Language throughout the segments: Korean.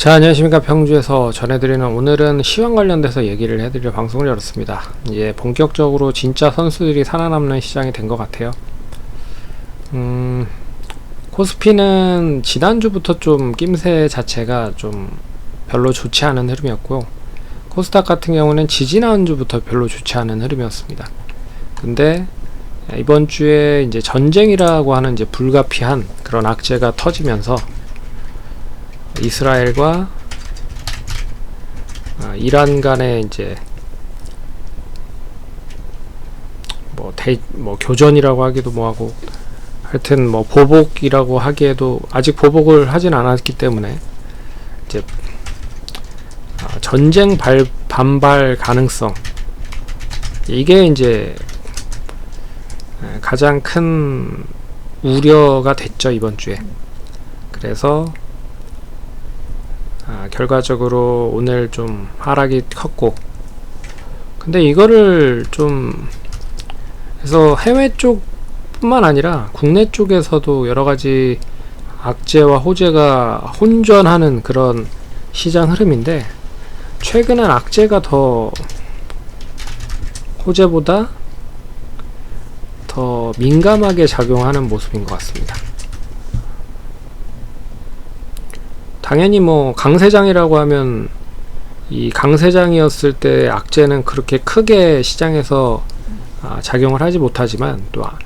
자 안녕하십니까. 평주에서 전해드리는 오늘은 시황 관련돼서 얘기를 해드릴 방송을 열었습니다. 이제 본격적으로 진짜 선수들이 살아남는 시장이 된 것 같아요. 음 코스피는 지난주부터 좀 낌새 자체가 좀 별로 좋지 않은 흐름이었고요 코스닥 같은 경우는 지지난주부터 별로 좋지 않은 흐름이었습니다. 근데 이번 주에 이제 전쟁이라고 하는 이제 불가피한 그런 악재가 터지면서 이스라엘과 아, 이란 간의 이제 뭐, 대, 뭐 교전이라고 하기도 뭐하고 하여튼 뭐 보복이라고 하기에도 아직 보복을 하진 않았기 때문에 이제 아, 전쟁 발, 반발 가능성. 이게 이제 에, 가장 큰 우려가 됐죠 이번 주에. 그래서 아, 결과적으로 오늘 좀 하락이 컸고 근데 이거를 좀 해서 해외 쪽뿐만 아니라 국내 쪽에서도 여러 가지 악재와 호재가 혼전하는 그런 시장 흐름인데 최근엔 악재가 더 호재보다 더 민감하게 작용하는 모습인 것 같습니다. 당연히 뭐 강세장이라고 하면 이 강세장이었을 때 악재는 그렇게 크게 시장에서 아, 작용을 하지 못하지만 또 아,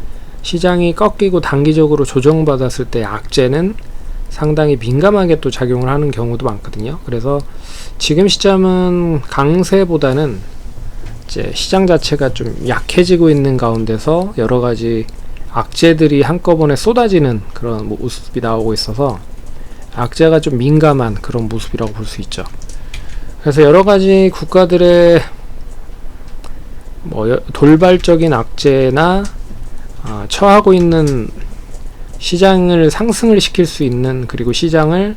시장이 꺾이고 단기적으로 조정받았을 때 악재는 상당히 민감하게 또 작용을 하는 경우도 많거든요. 그래서 지금 시점은 강세보다는 이제 시장 자체가 좀 약해지고 있는 가운데서 여러 가지 악재들이 한꺼번에 쏟아지는 그런 모습이 나오고 있어서 악재가 좀 민감한 그런 모습이라고 볼 수 있죠. 그래서 여러 가지 국가들의 뭐 돌발적인 악재나 어, 처하고 있는 시장을 상승을 시킬 수 있는 그리고 시장을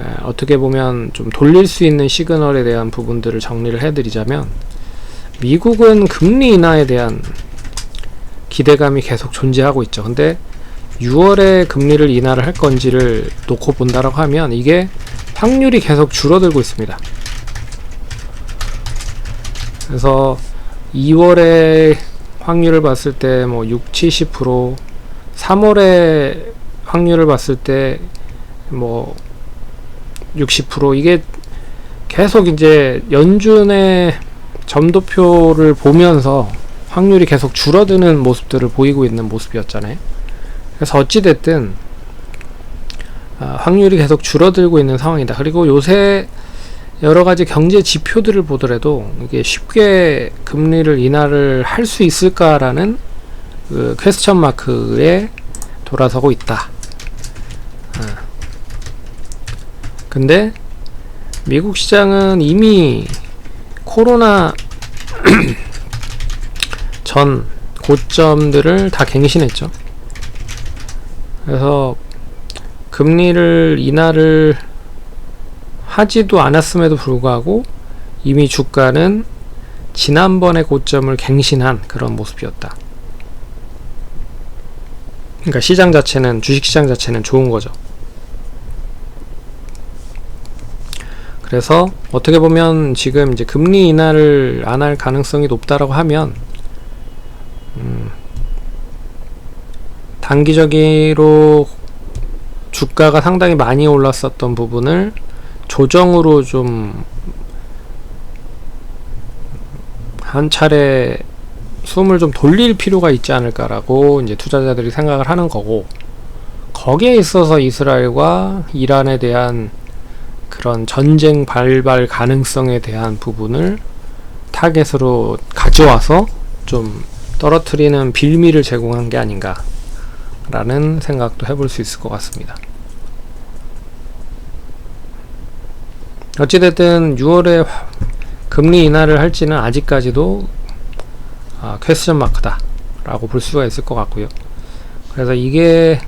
에, 어떻게 보면 좀 돌릴 수 있는 시그널에 대한 부분들을 정리를 해드리자면 미국은 금리 인하에 대한 기대감이 계속 존재하고 있죠. 근데 6월에 금리를 인하를 할 건지를 놓고 본다라고 하면 이게 확률이 계속 줄어들고 있습니다. 그래서 2월에 확률을 봤을 때 뭐 6, 70% 3월에 확률을 봤을 때 뭐 60% 이게 계속 이제 연준의 점도표를 보면서 확률이 계속 줄어드는 모습들을 보이고 있는 모습이었잖아요. 그래서 어찌됐든 아, 확률이 계속 줄어들고 있는 상황이다. 그리고 요새 여러 가지 경제 지표들을 보더라도 이게 쉽게 금리를 인하를 할 수 있을까라는 그 퀘스천 마크에 돌아서고 있다. 아. 근데 미국 시장은 이미 코로나 전 고점들을 다 갱신했죠. 그래서 금리를 인하를 하지도 않았음에도 불구하고 이미 주가는 지난번의 고점을 갱신한 그런 모습이었다. 그러니까 시장 자체는 주식 시장 자체는 좋은 거죠. 그래서 어떻게 보면 지금 이제 금리 인하를 안 할 가능성이 높다라고 하면 음, 단기적으로 주가가 상당히 많이 올랐었던 부분을 조정으로 좀 한 차례 숨을 좀 돌릴 필요가 있지 않을까라고 이제 투자자들이 생각을 하는 거고 거기에 있어서 이스라엘과 이란에 대한 그런 전쟁 발발 가능성에 대한 부분을 타겟으로 가져와서 좀 떨어뜨리는 빌미를 제공한 게 아닌가 라는 생각도 해볼 수 있을 것 같습니다. 어찌됐든 6월에 금리 인하를 할지는 아직까지도 아, 퀘스천 마크다 라고 볼 수가 있을 것 같고요. 그래서 이게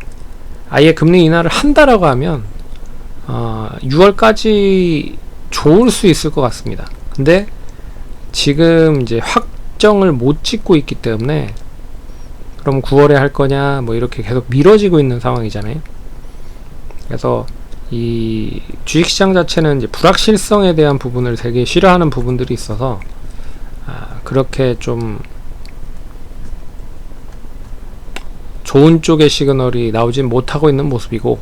아예 금리 인하를 한다라고 하면 어, 6월까지 좋을 수 있을 것 같습니다. 근데 지금 이제 확정을 못 짓고 있기 때문에 그럼 9월에 할 거냐 뭐 이렇게 계속 미뤄지고 있는 상황이잖아요. 그래서 이 주식시장 자체는 이제 불확실성에 대한 부분을 되게 싫어하는 부분들이 있어서 아, 그렇게 좀 좋은 쪽의 시그널이 나오진 못하고 있는 모습이고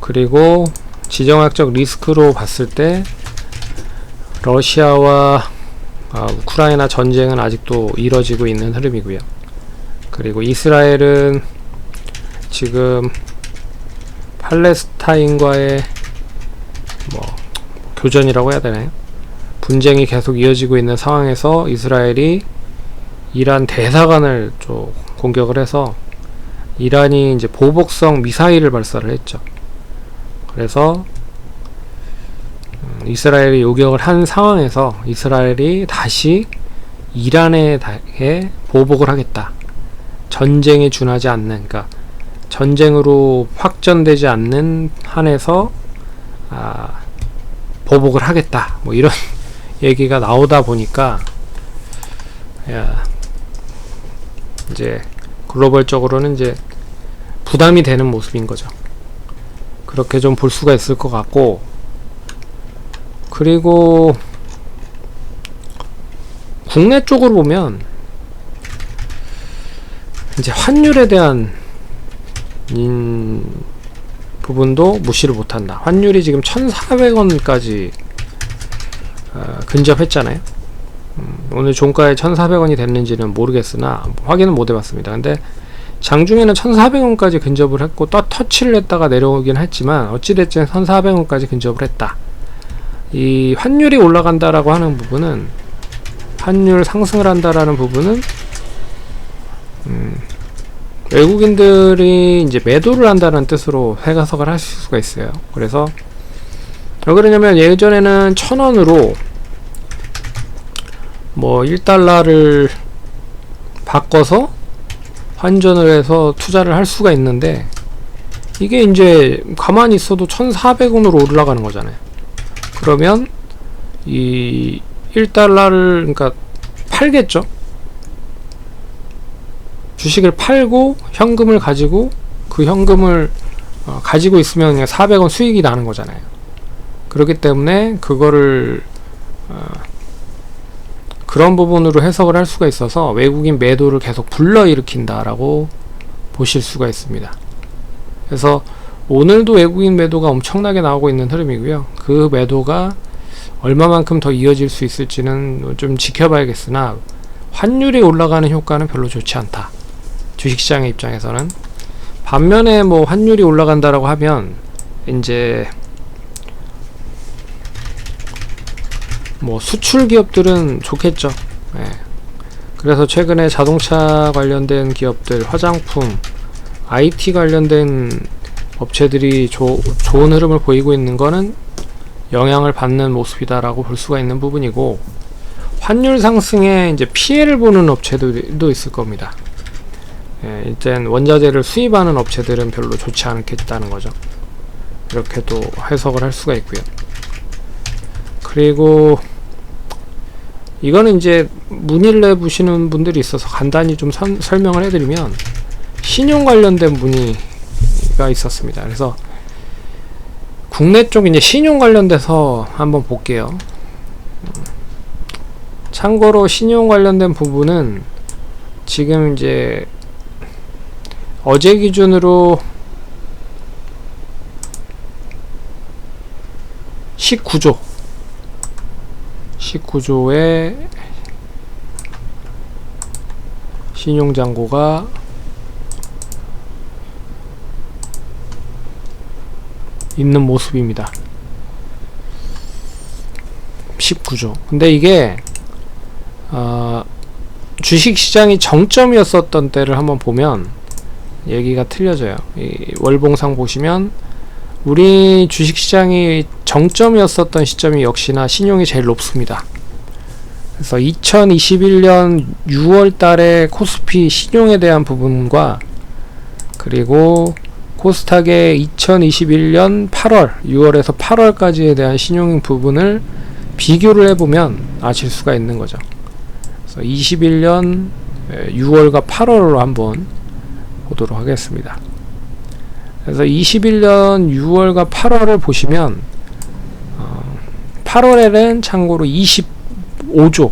그리고 지정학적 리스크로 봤을 때 러시아와 아, 우크라이나 전쟁은 아직도 이뤄지고 있는 흐름이고요. 그리고 이스라엘은 지금 팔레스타인과의 뭐 교전이라고 해야 되나요? 분쟁이 계속 이어지고 있는 상황에서 이스라엘이 이란 대사관을 좀 공격을 해서 이란이 이제 보복성 미사일을 발사를 했죠. 그래서 음, 이스라엘이 요격을 한 상황에서 이스라엘이 다시 이란에 보복을 하겠다. 전쟁에 준하지 않는, 그러니까 전쟁으로 확전되지 않는 한에서 아, 보복을 하겠다. 뭐 이런 얘기가 나오다 보니까 야, 이제 글로벌적으로는 이제 부담이 되는 모습인 거죠. 그렇게 좀 볼 수가 있을 것 같고 그리고 국내 쪽으로 보면 이제 환율에 대한 인 부분도 무시를 못한다. 환율이 지금 1,400원까지 어, 근접했잖아요. 음, 오늘 종가에 1,400원이 됐는지는 모르겠으나 확인은 못 해봤습니다. 근데 장중에는 1,400원까지 근접을 했고 또 터치를 했다가 내려오긴 했지만 어찌됐든 1,400원까지 근접을 했다. 이 환율이 올라간다라고 하는 부분은 환율 상승을 한다라는 부분은 음, 외국인들이 이제 매도를 한다는 뜻으로 해석을 하실 수가 있어요. 그래서 왜 그러냐면 예전에는 천 원으로 뭐 1달러를 바꿔서 환전을 해서 투자를 할 수가 있는데 이게 이제 가만히 있어도 1,400원으로 올라가는 거잖아요. 그러면 이 1달러를 그러니까 팔겠죠. 주식을 팔고 현금을 가지고 그 현금을 어, 가지고 있으면 그냥 400원 수익이 나는 거잖아요. 그렇기 때문에 그거를 어, 그런 부분으로 해석을 할 수가 있어서 외국인 매도를 계속 불러일으킨다라고 보실 수가 있습니다. 그래서 오늘도 외국인 매도가 엄청나게 나오고 있는 흐름이고요. 그 매도가 얼마만큼 더 이어질 수 있을지는 좀 지켜봐야겠으나 환율이 올라가는 효과는 별로 좋지 않다. 주식시장의 입장에서는 반면에 뭐 환율이 올라간다라고 하면 이제 뭐 수출 기업들은 좋겠죠. 예. 그래서 최근에 자동차 관련된 기업들, 화장품, IT 관련된 업체들이 조, 좋은 흐름을 보이고 있는 거는 영향을 받는 모습이다라고 볼 수가 있는 부분이고 환율 상승에 이제 피해를 보는 업체들도 있을 겁니다. 예, 일단 원자재를 수입하는 업체들은 별로 좋지 않겠다는 거죠. 이렇게도 해석을 할 수가 있고요. 그리고 이거는 이제 문의를 내보시는 분들이 있어서 간단히 좀 선, 설명을 해드리면 신용 관련된 문의가 있었습니다. 그래서 국내 쪽 이제 신용 관련돼서 한번 볼게요. 참고로 신용 관련된 부분은 지금 이제 어제 기준으로 19조 19조의 신용잔고가 있는 모습입니다. 19조. 근데 이게 어, 주식 시장이 정점이었었던 때를 한번 보면 얘기가 틀려져요. 이 월봉상 보시면 우리 주식시장이 정점이었었던 시점이 역시나 신용이 제일 높습니다. 그래서 2021년 6월 달에 코스피 신용에 대한 부분과 그리고 코스닥의 2021년 8월, 6월에서 8월까지에 대한 신용 부분을 비교를 해보면 아실 수가 있는 거죠. 그래서 21년 6월과 8월로 한번 보도록 하겠습니다. 그래서 21년 6월과 8월을 보시면 어, 8월에는 참고로 25조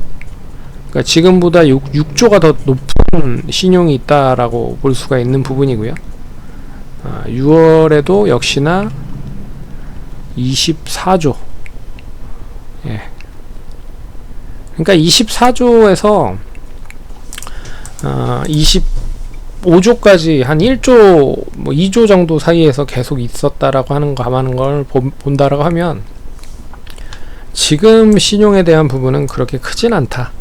그러니까 지금보다 6, 조가더 높은 신용이 있다라고 볼 수가 있는 부분이고요. 어, 6월에도 역시나 24조 예. 그러니까 24조에서 20 어, 5조까지 한 1조, 뭐 2조 정도 사이에서 계속 있었다라고 하는 거, 하는 걸 본다라고 하면 지금 신용에 대한 부분은 그렇게 크진 않다.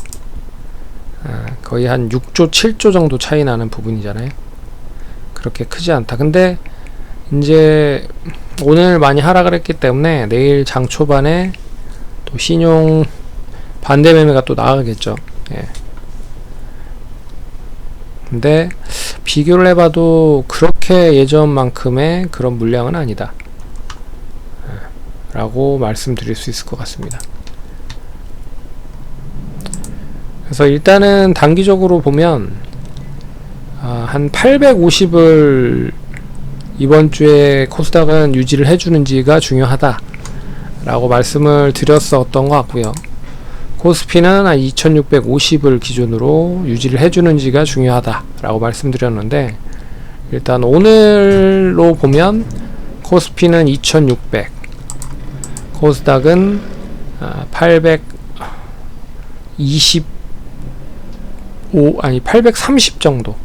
아, 거의 한 6조, 7조 정도 차이 나는 부분이잖아요. 그렇게 크지 않다. 근데 이제 오늘 많이 하락을 했기 때문에 내일 장 초반에 또 신용 반대 매매가 또 나가겠죠. 예. 근데 비교를 해봐도 그렇게 예전만큼의 그런 물량은 아니다. 예. 라고 말씀드릴 수 있을 것 같습니다. 그래서 일단은 단기적으로 보면 아, 한 850을 이번 주에 코스닥은 유지를 해주는지가 중요하다 라고 말씀을 드렸었던 것 같고요 코스피는 한 2650을 기준으로 유지를 해주는지가 중요하다 라고 말씀드렸는데 일단 오늘로 보면 코스피는 2600 코스닥은 아, 825 아니 830 정도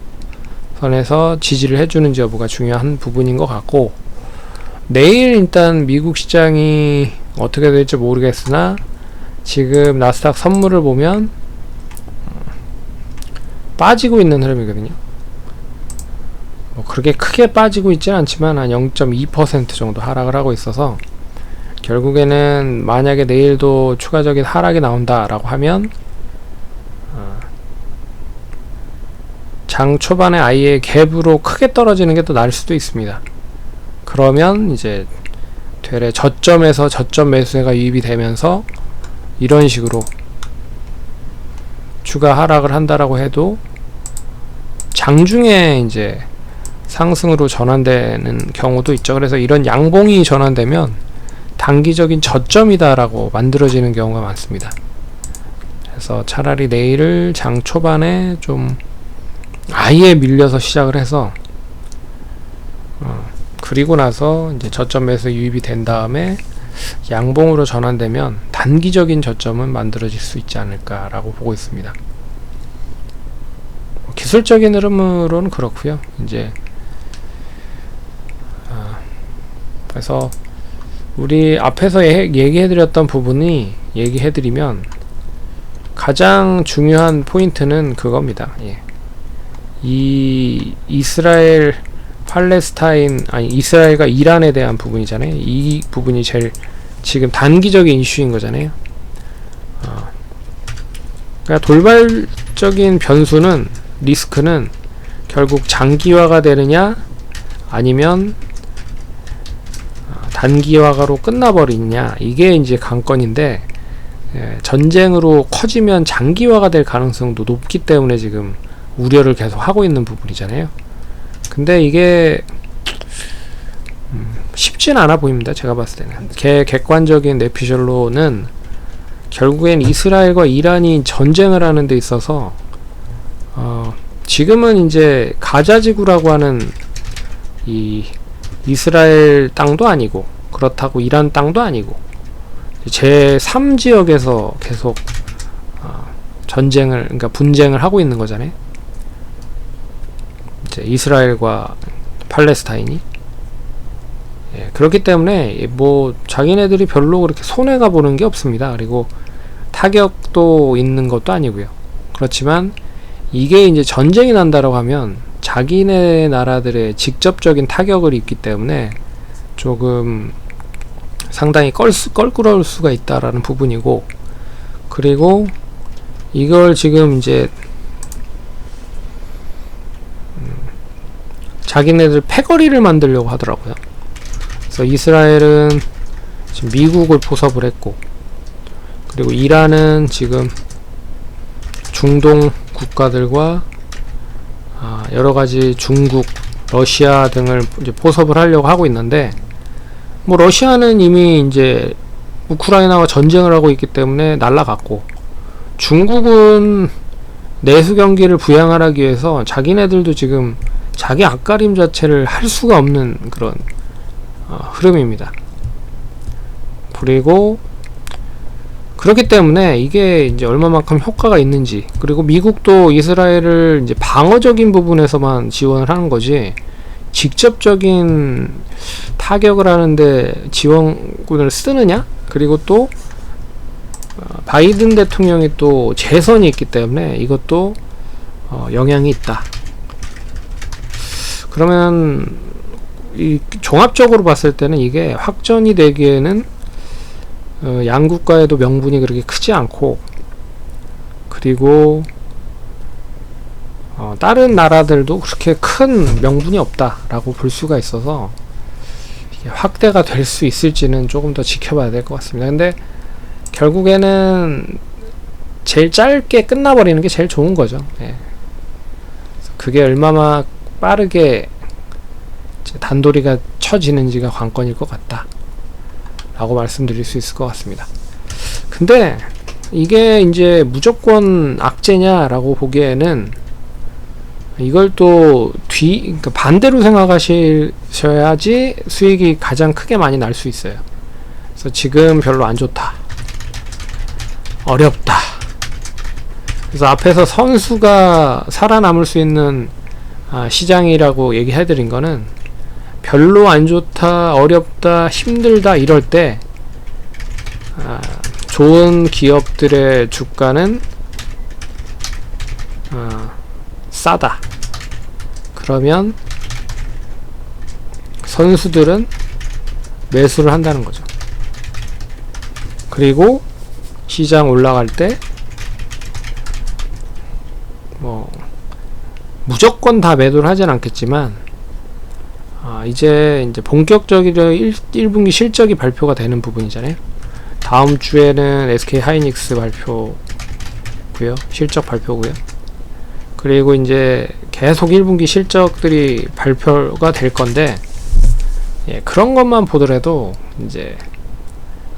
선에서 지지를 해주는지 여부가 중요한 부분인 것 같고 내일 일단 미국 시장이 어떻게 될지 모르겠으나 지금 나스닥 선물을 보면 어, 빠지고 있는 흐름이거든요. 뭐 그렇게 크게 빠지고 있지는 않지만 한 0.2% 정도 하락을 하고 있어서 결국에는 만약에 내일도 추가적인 하락이 나온다라고 하면 장 초반에 아예 갭으로 크게 떨어지는 게 또 나을 수도 있습니다. 그러면 이제 되레 저점에서 저점 매수세가 유입이 되면서 이런 식으로 추가 하락을 한다라고 해도 장중에 이제 상승으로 전환되는 경우도 있죠. 그래서 이런 양봉이 전환되면 단기적인 저점이다라고 만들어지는 경우가 많습니다. 그래서 차라리 내일을 장 초반에 좀 아예 밀려서 시작을 해서 어, 그리고 나서 이제 저점에서 유입이 된 다음에 양봉으로 전환되면 단기적인 저점은 만들어질 수 있지 않을까라고 보고 있습니다. 뭐 기술적인 흐름으로는 그렇고요. 이제 어, 그래서 우리 앞에서 예, 얘기해드렸던 부분이 얘기해드리면 가장 중요한 포인트는 그겁니다. 예. 이 이스라엘 팔레스타인 아니 이스라엘과 이란에 대한 부분이잖아요. 이 부분이 제일 지금 단기적인 이슈인 거잖아요. 어. 그러니까 돌발적인 변수는 리스크는 결국 장기화가 되느냐 아니면 어, 단기화가로 끝나버리냐 이게 이제 관건인데 예, 전쟁으로 커지면 장기화가 될 가능성도 높기 때문에 지금 우려를 계속 하고 있는 부분이잖아요. 근데 이게 음, 쉽진 않아 보입니다. 제가 봤을 때는 개, 객관적인 내피셜로는 결국엔 이스라엘과 이란이 전쟁을 하는 데 있어서 어, 지금은 이제 가자 지구라고 하는 이 이스라엘 땅도 아니고 그렇다고 이란 땅도 아니고 제 3지역에서 계속 어, 전쟁을 그러니까 분쟁을 하고 있는 거잖아요. 이제 이스라엘과 팔레스타인이 예, 그렇기 때문에 뭐 자기네들이 별로 그렇게 손해가 보는 게 없습니다. 그리고 타격도 있는 것도 아니고요. 그렇지만 이게 이제 전쟁이 난다라고 하면 자기네 나라들의 직접적인 타격을 입기 때문에 조금 상당히 껄수, 껄끄러울 수가 있다라는 부분이고 그리고 이걸 지금 이제 자기네들 패거리를 만들려고 하더라고요. 그래서 이스라엘은 지금 미국을 포섭을 했고, 그리고 이란은 지금 중동 국가들과 아, 여러 가지 중국 러시아 등을 포섭을 하려고 하고 있는데 뭐 러시아는 이미 이제 우크라이나와 전쟁을 하고 있기 때문에 날라갔고 중국은 내수 경기를 부양하기 위해서 자기네들도 지금 자기 앞가림 자체를 할 수가 없는 그런 어, 흐름입니다. 그리고 그렇기 때문에 이게 이제 얼마만큼 효과가 있는지 그리고 미국도 이스라엘을 이제 방어적인 부분에서만 지원을 하는 거지 직접적인 타격을 하는데 지원군을 쓰느냐 그리고 또 어, 바이든 대통령이 또 재선이 있기 때문에 이것도 어, 영향이 있다. 그러면 이 종합적으로 봤을 때는 이게 확전이 되기에는 어, 양국과에도 명분이 그렇게 크지 않고 그리고 어, 다른 나라들도 그렇게 큰 명분이 없다라고 볼 수가 있어서 확대가 될 수 있을지는 조금 더 지켜봐야 될 것 같습니다. 근데 결국에는 제일 짧게 끝나버리는 게 제일 좋은 거죠. 예. 그게 얼마나 빠르게 단도리가 쳐지는지가 관건일 것 같다. 라고 말씀드릴 수 있을 것 같습니다. 근데 이게 이제 무조건 악재냐라고 보기에는 이걸 또 뒤, 그러니까 반대로 생각하셔야지 수익이 가장 크게 많이 날 수 있어요. 그래서 지금 별로 안 좋다. 어렵다. 그래서 앞에서 선수가 살아남을 수 있는 아, 시장이라고 얘기해드린 거는 별로 안 좋다, 어렵다, 힘들다 이럴 때 아, 좋은 기업들의 주가는 아, 싸다. 그러면 선수들은 매수를 한다는 거죠. 그리고 시장 올라갈 때 뭐 무조건 다 매도를 하진 않겠지만 아, 이제 이제 본격적으로 1, 1분기 실적이 발표가 되는 부분이잖아요. 다음 주에는 SK 하이닉스 발표고요. 실적 발표고요. 그리고 이제 계속 1분기 실적들이 발표가 될 건데 예, 그런 것만 보더라도 이제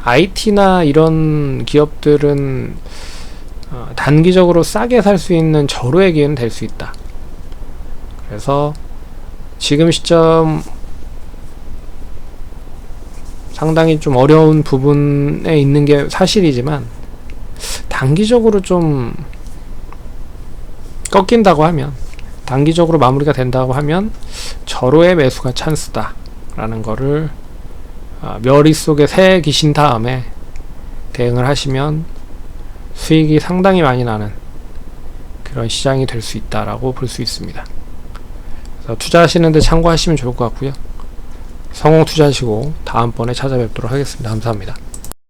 IT나 이런 기업들은 어, 단기적으로 싸게 살 수 있는 절호의 기회는 될 수 있다. 그래서 지금 시점 상당히 좀 어려운 부분에 있는 게 사실이지만 단기적으로 좀 꺾인다고 하면 단기적으로 마무리가 된다고 하면 절호의 매수가 찬스다 라는 거를 어, 머릿속에 새 기신 다음에 대응을 하시면 수익이 상당히 많이 나는 그런 시장이 될 수 있다라고 볼 수 있습니다. 투자하시는데 참고하시면 좋을 것 같고요. 성공 투자하시고 다음번에 찾아뵙도록 하겠습니다. 감사합니다.